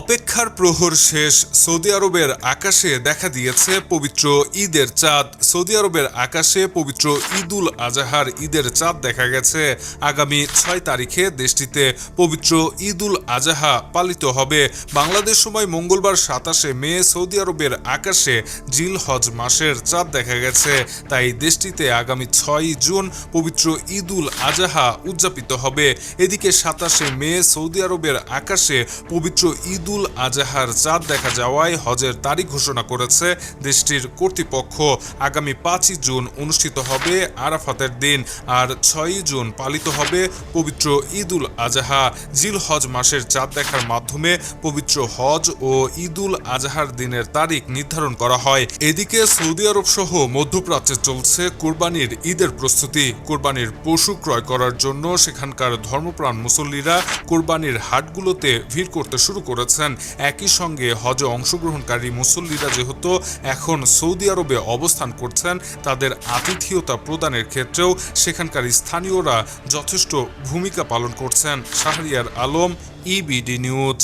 অপেক্ষার প্রহর শেষ সৌদি আরবের আকাশে দেখা দিয়েছে পবিত্র ঈদের চাঁদ। সৌদি আরবের আকাশে পবিত্র ঈদুল আজহার ঈদের চাঁদ দেখা গেছে। আগামী ছয় তারিখে দেশটিতে পবিত্র ঈদুল আজহা পালিত হবে। বাংলাদেশ সময় মঙ্গলবার সাতাশে মে সৌদি আরবের আকাশে জিল হজ মাসের চাঁদ দেখা গেছে। তাই দেশটিতে আগামী ছয় জুন পবিত্র ঈদুল আজহা উদযাপিত হবে। এদিকে সাতাশে মে সৌদি আরবের আকাশে পবিত্র ঈদুল আজহার চাঁদ দেখা যাওয়ায় হজের তারিখ ঘোষণা করেছে দেশটির কর্তৃপক্ষ। আগামী পাঁচই জুন অনুষ্ঠিত হবে আরাফাতের দিন আর ছয়ই জুন পালিত হবে পবিত্র ঈদুল আজহা। জিল হজ মাসের চাঁদ দেখার মাধ্যমে পবিত্র হজ ও ঈদুল আজহার দিনের তারিখ নির্ধারণ করা হয়। এদিকে সৌদি আরব সহ মধ্যপ্রাচ্যে চলছে কোরবানির ঈদের প্রস্তুতি। কোরবানির পশু ক্রয় করার জন্য সেখানকার ধর্মপ্রাণ মুসল্লিরা কোরবানির হাটগুলোতে ভিড় করতে শুরু করেছেন একই সঙ্গে হজে অংশগ্রহণকারী মুসল্লিরা যেহেতু এখন সৌদি আরবে অবস্থান করছেন, তাদের আতিথেয়তা প্রদানের ক্ষেত্রেও সেখানকার স্থানীয়রা যথেষ্ট ভূমিকা পালন করছেন। Shahriar Alam EBD news